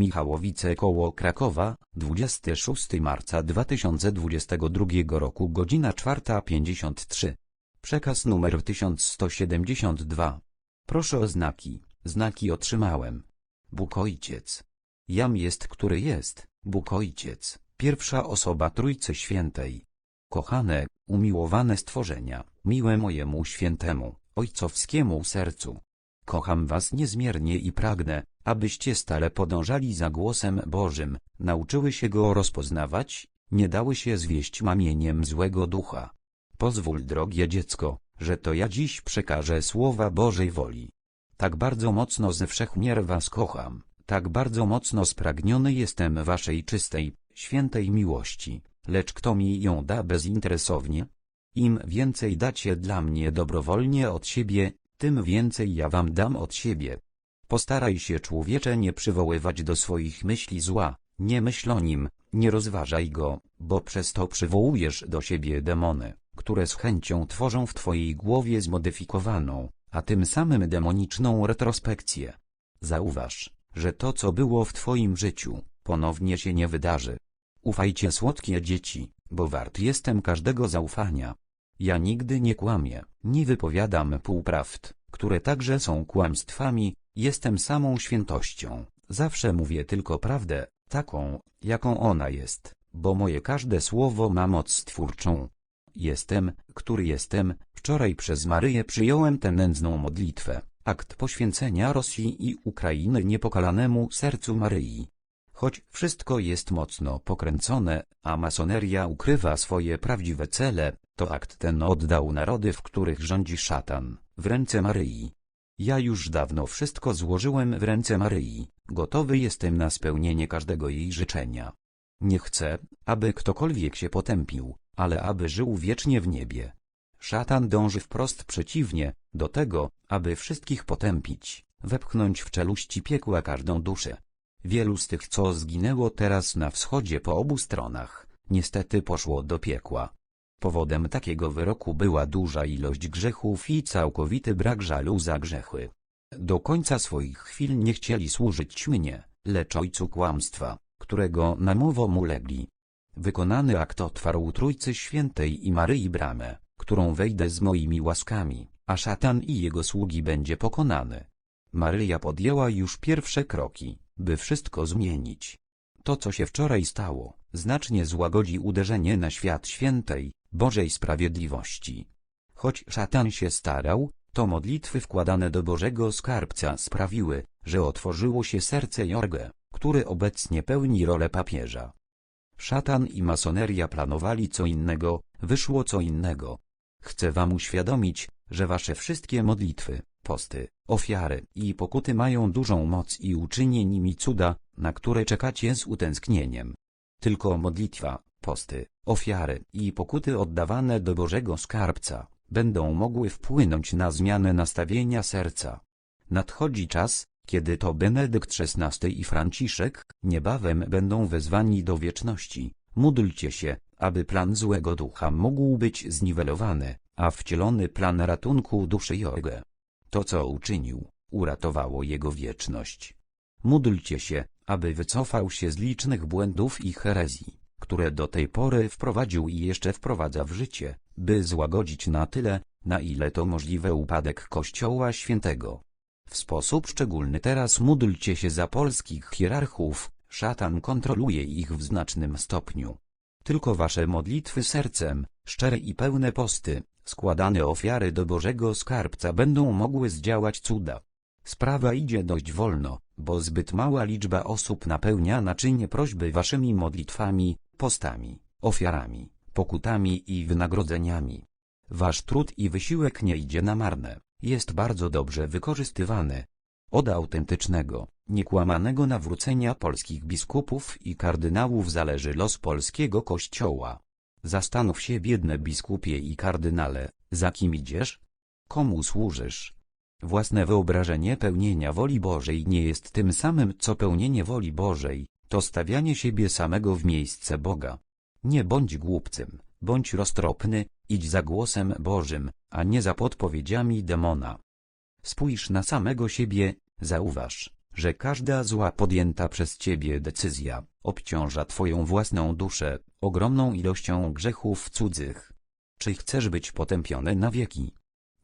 Michałowice koło Krakowa, 26 marca 2022 roku godzina 4.53. Przekaz numer 1172. Proszę o znaki, znaki otrzymałem. Bóg Ojciec. Jam jest, który jest, Bóg Ojciec, pierwsza osoba Trójcy Świętej. Kochane, umiłowane stworzenia, miłe mojemu świętemu, ojcowskiemu sercu. Kocham was niezmiernie i pragnę, abyście stale podążali za głosem Bożym, nauczyły się go rozpoznawać, nie dały się zwieść mamieniem złego ducha. Pozwól, drogie dziecko, że to ja dziś przekażę słowa Bożej woli. Tak bardzo mocno ze wszechmiar was kocham, tak bardzo mocno spragniony jestem waszej czystej, świętej miłości, lecz kto mi ją da bezinteresownie? Im więcej dacie dla mnie dobrowolnie od siebie, tym więcej ja wam dam od siebie. Postaraj się człowiecze nie przywoływać do swoich myśli zła, nie myśl o nim, nie rozważaj go, bo przez to przywołujesz do siebie demony, które z chęcią tworzą w twojej głowie zmodyfikowaną, a tym samym demoniczną retrospekcję. Zauważ, że to co było w twoim życiu, ponownie się nie wydarzy. Ufajcie słodkie dzieci, bo wart jestem każdego zaufania. Ja nigdy nie kłamię, nie wypowiadam półprawd, które także są kłamstwami, jestem samą świętością, zawsze mówię tylko prawdę, taką, jaką ona jest, bo moje każde słowo ma moc stwórczą. Jestem, który jestem, wczoraj przez Maryję przyjąłem tę nędzną modlitwę, akt poświęcenia Rosji i Ukrainy niepokalanemu sercu Maryi. Choć wszystko jest mocno pokręcone, a masoneria ukrywa swoje prawdziwe cele, to akt ten oddał narody, w których rządzi szatan, w ręce Maryi. Ja już dawno wszystko złożyłem w ręce Maryi, gotowy jestem na spełnienie każdego jej życzenia. Nie chcę, aby ktokolwiek się potępił, ale aby żył wiecznie w niebie. Szatan dąży wprost przeciwnie, do tego, aby wszystkich potępić, wepchnąć w czeluści piekła każdą duszę. Wielu z tych, co zginęło teraz na wschodzie po obu stronach, niestety poszło do piekła. Powodem takiego wyroku była duża ilość grzechów i całkowity brak żalu za grzechy. Do końca swoich chwil nie chcieli służyć mnie, lecz ojcu kłamstwa, którego namowom ulegli. Wykonany akt otwarł Trójcy Świętej i Maryi bramę, którą wejdę z moimi łaskami, a szatan i jego sługi będzie pokonany. Maryja podjęła już pierwsze kroki, by wszystko zmienić. To co się wczoraj stało, znacznie złagodzi uderzenie na świat świętej, Bożej Sprawiedliwości. Choć szatan się starał, to modlitwy wkładane do Bożego Skarbca sprawiły, że otworzyło się serce Jorge, który obecnie pełni rolę papieża. Szatan i masoneria planowali co innego, wyszło co innego. Chcę wam uświadomić, że wasze wszystkie modlitwy, posty, ofiary i pokuty mają dużą moc i uczynię nimi cuda, na które czekacie z utęsknieniem. Tylko modlitwa, posty, ofiary i pokuty oddawane do Bożego Skarbca, będą mogły wpłynąć na zmianę nastawienia serca. Nadchodzi czas, kiedy to Benedykt XVI i Franciszek niebawem będą wezwani do wieczności. Módlcie się, aby plan złego ducha mógł być zniwelowany, a wcielony plan ratunku duszy Jorge. To co uczynił, uratowało jego wieczność. Módlcie się, aby wycofał się z licznych błędów i herezji, które do tej pory wprowadził i jeszcze wprowadza w życie, by złagodzić na tyle, na ile to możliwe upadek Kościoła Świętego. W sposób szczególny teraz módlcie się za polskich hierarchów, szatan kontroluje ich w znacznym stopniu. Tylko wasze modlitwy sercem, szczere i pełne posty, składane ofiary do Bożego Skarbca będą mogły zdziałać cuda. Sprawa idzie dość wolno, bo zbyt mała liczba osób napełnia naczynie prośby waszymi modlitwami, postami, ofiarami, pokutami i wynagrodzeniami. Wasz trud i wysiłek nie idzie na marne, jest bardzo dobrze wykorzystywany. Od autentycznego, niekłamanego nawrócenia polskich biskupów i kardynałów zależy los polskiego kościoła. Zastanów się biedne biskupie i kardynale, za kim idziesz? Komu służysz? Własne wyobrażenie pełnienia woli Bożej nie jest tym samym co pełnienie woli Bożej, to stawianie siebie samego w miejsce Boga. Nie bądź głupcem, bądź roztropny, idź za głosem Bożym, a nie za podpowiedziami demona. Spójrz na samego siebie, zauważ, że każda zła podjęta przez ciebie decyzja obciąża twoją własną duszę ogromną ilością grzechów cudzych. Czy chcesz być potępiony na wieki?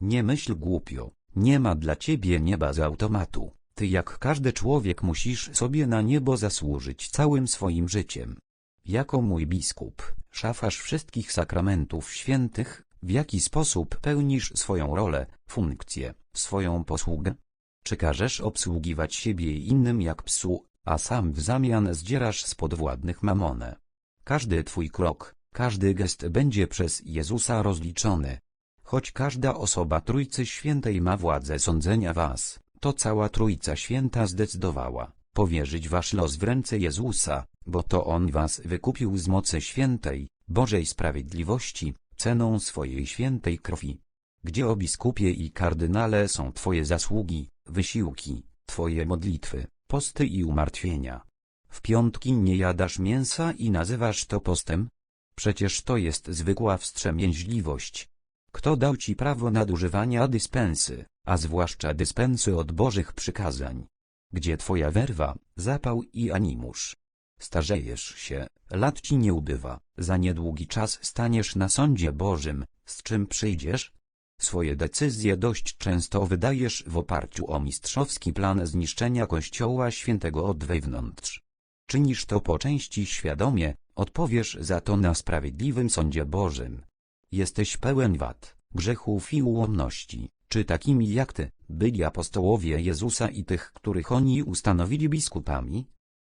Nie myśl głupio, nie ma dla ciebie nieba z automatu. Ty jak każdy człowiek musisz sobie na niebo zasłużyć całym swoim życiem. Jako mój biskup, szafarz wszystkich sakramentów świętych, w jaki sposób pełnisz swoją rolę, funkcję, swoją posługę? Czy każesz obsługiwać siebie i innym jak psu, a sam w zamian zdzierasz z podwładnych mamonę? Każdy twój krok, każdy gest będzie przez Jezusa rozliczony. Choć każda osoba Trójcy Świętej ma władzę sądzenia was, to cała Trójca Święta zdecydowała powierzyć wasz los w ręce Jezusa, bo to On was wykupił z mocy świętej, Bożej Sprawiedliwości, ceną swojej świętej krwi. Gdzie o biskupie i kardynale są twoje zasługi, wysiłki, twoje modlitwy, posty i umartwienia? W piątki nie jadasz mięsa i nazywasz to postem? Przecież to jest zwykła wstrzemięźliwość. Kto dał ci prawo nadużywania dyspensy, a zwłaszcza dyspensy od Bożych przykazań? Gdzie twoja werwa, zapał i animusz? Starzejesz się, lat ci nie ubywa, za niedługi czas staniesz na sądzie Bożym, z czym przyjdziesz? Swoje decyzje dość często wydajesz w oparciu o mistrzowski plan zniszczenia Kościoła Świętego od wewnątrz. Czynisz to po części świadomie, odpowiesz za to na sprawiedliwym sądzie Bożym. Jesteś pełen wad, grzechów i ułomności, czy takimi jak ty, byli apostołowie Jezusa i tych, których oni ustanowili biskupami?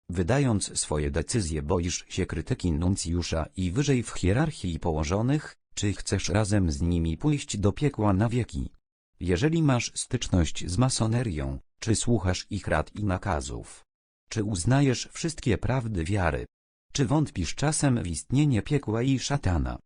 Wydając swoje decyzje boisz się krytyki nuncjusza i wyżej w hierarchii położonych, czy chcesz razem z nimi pójść do piekła na wieki? Jeżeli masz styczność z masonerią, czy słuchasz ich rad i nakazów? Czy uznajesz wszystkie prawdy wiary? Czy wątpisz czasem w istnienie piekła i szatana?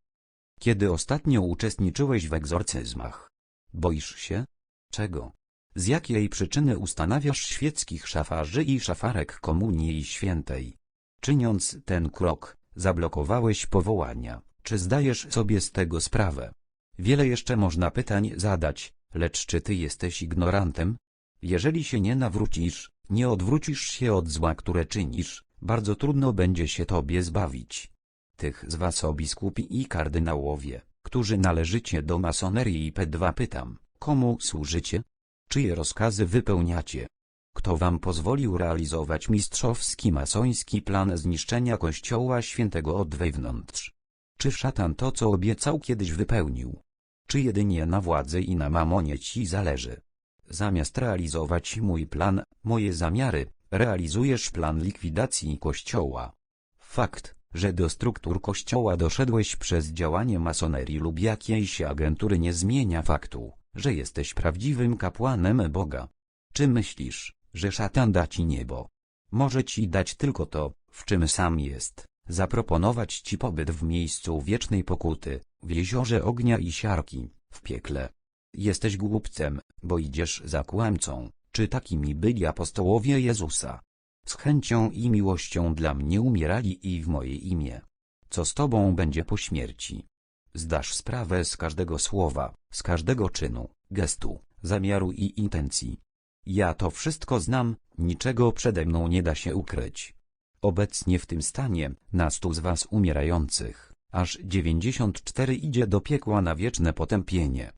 Kiedy ostatnio uczestniczyłeś w egzorcyzmach? Boisz się? Czego? Z jakiej przyczyny ustanawiasz świeckich szafarzy i szafarek Komunii Świętej? Czyniąc ten krok, zablokowałeś powołania. Czy zdajesz sobie z tego sprawę? Wiele jeszcze można pytań zadać, lecz czy ty jesteś ignorantem? Jeżeli się nie nawrócisz, nie odwrócisz się od zła, które czynisz, bardzo trudno będzie się tobie zbawić. Tych z was o biskupi i kardynałowie, którzy należycie do masonerii P2 pytam, komu służycie? Czyje rozkazy wypełniacie? Kto wam pozwolił realizować mistrzowski masoński plan zniszczenia Kościoła Świętego od wewnątrz? Czy szatan to co obiecał kiedyś wypełnił? Czy jedynie na władzy i na mamonie ci zależy? Zamiast realizować mój plan, moje zamiary, realizujesz plan likwidacji Kościoła. Fakt, że do struktur Kościoła doszedłeś przez działanie masonerii lub jakiejś agentury nie zmienia faktu, że jesteś prawdziwym kapłanem Boga. Czy myślisz, że szatan da ci niebo? Może ci dać tylko to, w czym sam jest, zaproponować ci pobyt w miejscu wiecznej pokuty, w jeziorze ognia i siarki, w piekle. Jesteś głupcem, bo idziesz za kłamcą, czy takimi byli apostołowie Jezusa. Z chęcią i miłością dla mnie umierali i w moje imię. Co z tobą będzie po śmierci? Zdasz sprawę z każdego słowa, z każdego czynu, gestu, zamiaru i intencji. Ja to wszystko znam, niczego przede mną nie da się ukryć. Obecnie w tym stanie, na stu z was umierających, aż 94 idzie do piekła na wieczne potępienie.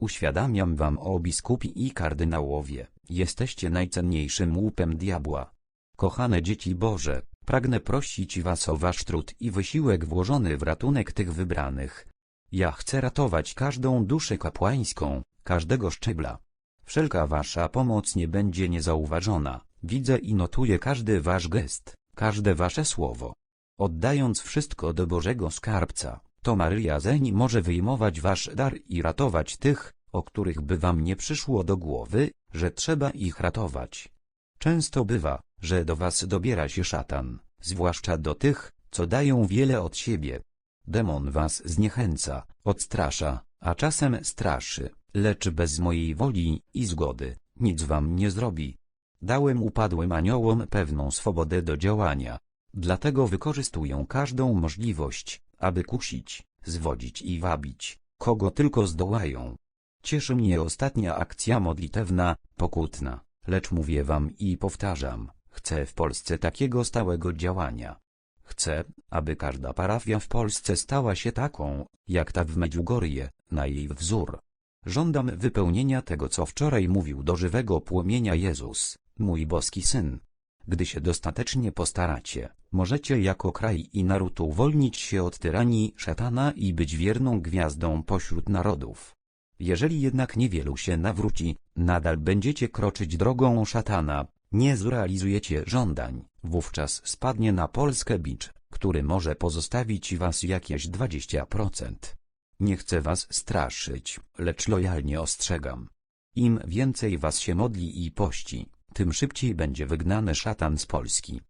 Uświadamiam wam o biskupi i kardynałowie, jesteście najcenniejszym łupem diabła. Kochane dzieci Boże, pragnę prosić was o wasz trud i wysiłek włożony w ratunek tych wybranych. Ja chcę ratować każdą duszę kapłańską, każdego szczebla. Wszelka wasza pomoc nie będzie niezauważona, widzę i notuję każdy wasz gest, każde wasze słowo. Oddając wszystko do Bożego Skarbca, to Maryja Zeń może wyjmować wasz dar i ratować tych, o których by wam nie przyszło do głowy, że trzeba ich ratować. Często bywa, że do was dobiera się szatan, zwłaszcza do tych, co dają wiele od siebie. Demon was zniechęca, odstrasza, a czasem straszy, lecz bez mojej woli i zgody, nic wam nie zrobi. Dałem upadłym aniołom pewną swobodę do działania. Dlatego wykorzystują każdą możliwość, aby kusić, zwodzić i wabić, kogo tylko zdołają. Cieszy mnie ostatnia akcja modlitewna, pokutna, lecz mówię wam i powtarzam, chcę w Polsce takiego stałego działania. Chcę, aby każda parafia w Polsce stała się taką, jak ta w Medjugorje, na jej wzór. Żądam wypełnienia tego, co wczoraj mówił do żywego płomienia Jezus, mój boski Syn. Gdy się dostatecznie postaracie, możecie jako kraj i naród uwolnić się od tyranii szatana i być wierną gwiazdą pośród narodów. Jeżeli jednak niewielu się nawróci, nadal będziecie kroczyć drogą szatana, nie zrealizujecie żądań, wówczas spadnie na Polskę bicz, który może pozostawić was jakieś 20%. Nie chcę was straszyć, lecz lojalnie ostrzegam. Im więcej was się modli i pości, tym szybciej będzie wygnany szatan z Polski.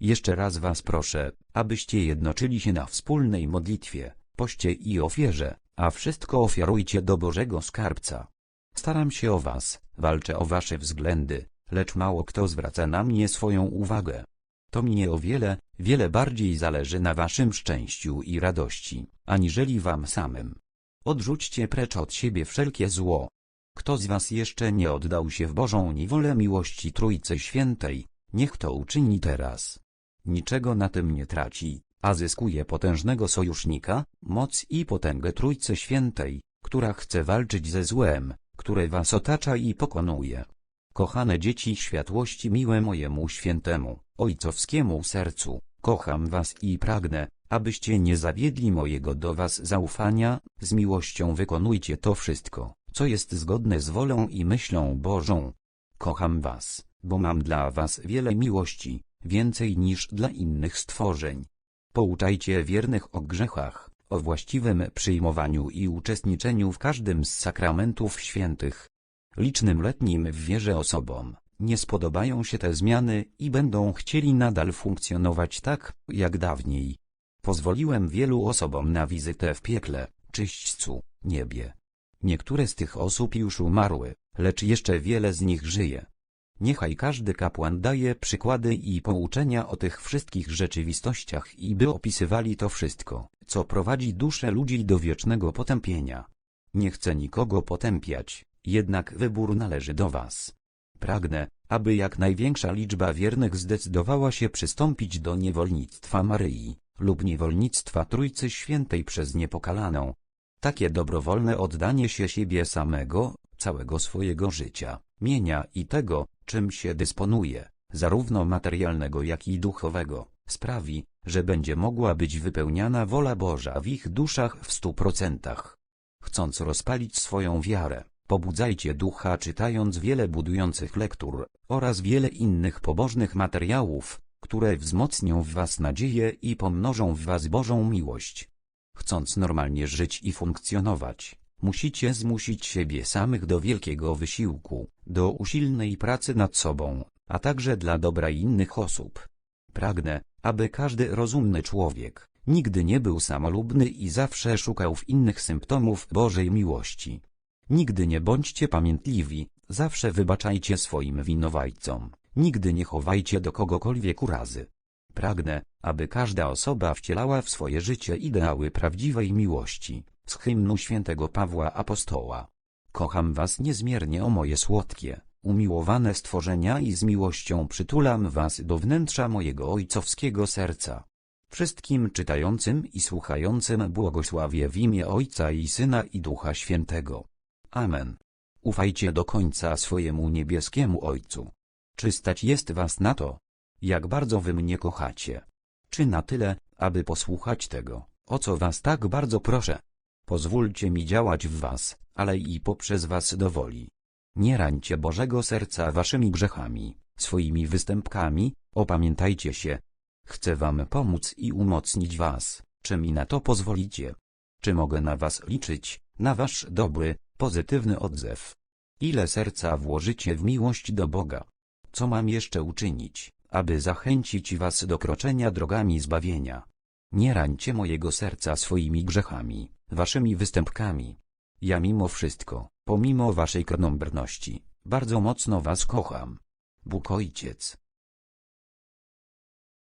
Jeszcze raz was proszę, abyście jednoczyli się na wspólnej modlitwie, poście i ofierze, a wszystko ofiarujcie do Bożego Skarbca. Staram się o was, walczę o wasze względy, lecz mało kto zwraca na mnie swoją uwagę. To mnie o wiele, wiele bardziej zależy na waszym szczęściu i radości, aniżeli wam samym. Odrzućcie precz od siebie wszelkie zło. Kto z was jeszcze nie oddał się w Bożą niewolę miłości Trójcy Świętej, niech to uczyni teraz. Niczego na tym nie traci, a zyskuje potężnego sojusznika, moc i potęgę Trójcy Świętej, która chce walczyć ze złem, które was otacza i pokonuje. Kochane dzieci światłości miłe mojemu świętemu, ojcowskiemu sercu, kocham was i pragnę, abyście nie zawiedli mojego do was zaufania, z miłością wykonujcie to wszystko, co jest zgodne z wolą i myślą Bożą. Kocham was, bo mam dla was wiele miłości, więcej niż dla innych stworzeń. Pouczajcie wiernych o grzechach, o właściwym przyjmowaniu i uczestniczeniu w każdym z sakramentów świętych. Licznym letnim w wierze osobom nie spodobają się te zmiany i będą chcieli nadal funkcjonować tak, jak dawniej. Pozwoliłem wielu osobom na wizytę w piekle, czyśćcu, niebie. Niektóre z tych osób już umarły, lecz jeszcze wiele z nich żyje. Niechaj każdy kapłan daje przykłady i pouczenia o tych wszystkich rzeczywistościach i by opisywali to wszystko, co prowadzi dusze ludzi do wiecznego potępienia. Nie chcę nikogo potępiać, jednak wybór należy do was. Pragnę, aby jak największa liczba wiernych zdecydowała się przystąpić do niewolnictwa Maryi, lub niewolnictwa Trójcy Świętej przez Niepokalaną. Takie dobrowolne oddanie się siebie samego, całego swojego życia, mienia i tego, czym się dysponuje, zarówno materialnego jak i duchowego, sprawi, że będzie mogła być wypełniana wola Boża w ich duszach w stu procentach. Chcąc rozpalić swoją wiarę, pobudzajcie ducha czytając wiele budujących lektur, oraz wiele innych pobożnych materiałów, które wzmocnią w was nadzieję i pomnożą w was Bożą miłość. Chcąc normalnie żyć i funkcjonować, musicie zmusić siebie samych do wielkiego wysiłku, do usilnej pracy nad sobą, a także dla dobra innych osób. Pragnę, aby każdy rozumny człowiek nigdy nie był samolubny i zawsze szukał w innych symptomów Bożej miłości. Nigdy nie bądźcie pamiętliwi, zawsze wybaczajcie swoim winowajcom, nigdy nie chowajcie do kogokolwiek urazy. Pragnę, aby każda osoba wcielała w swoje życie ideały prawdziwej miłości, z hymnu świętego Pawła Apostoła. Kocham was niezmiernie o moje słodkie, umiłowane stworzenia i z miłością przytulam was do wnętrza mojego ojcowskiego serca. Wszystkim czytającym i słuchającym błogosławię w imię Ojca i Syna i Ducha Świętego. Amen. Ufajcie do końca swojemu niebieskiemu Ojcu. Czy stać jest was na to? Jak bardzo wy mnie kochacie? Czy na tyle, aby posłuchać tego, o co was tak bardzo proszę? Pozwólcie mi działać w was, ale i poprzez was do woli. Nie rańcie Bożego Serca waszymi grzechami, swoimi występkami, opamiętajcie się. Chcę wam pomóc i umocnić was, czy mi na to pozwolicie? Czy mogę na was liczyć, na wasz dobry, pozytywny odzew? Ile serca włożycie w miłość do Boga? Co mam jeszcze uczynić, aby zachęcić was do kroczenia drogami zbawienia? Nie rańcie mojego serca swoimi grzechami, waszymi występkami. Ja mimo wszystko, pomimo waszej krnąbrności, bardzo mocno was kocham. Bóg Ojciec,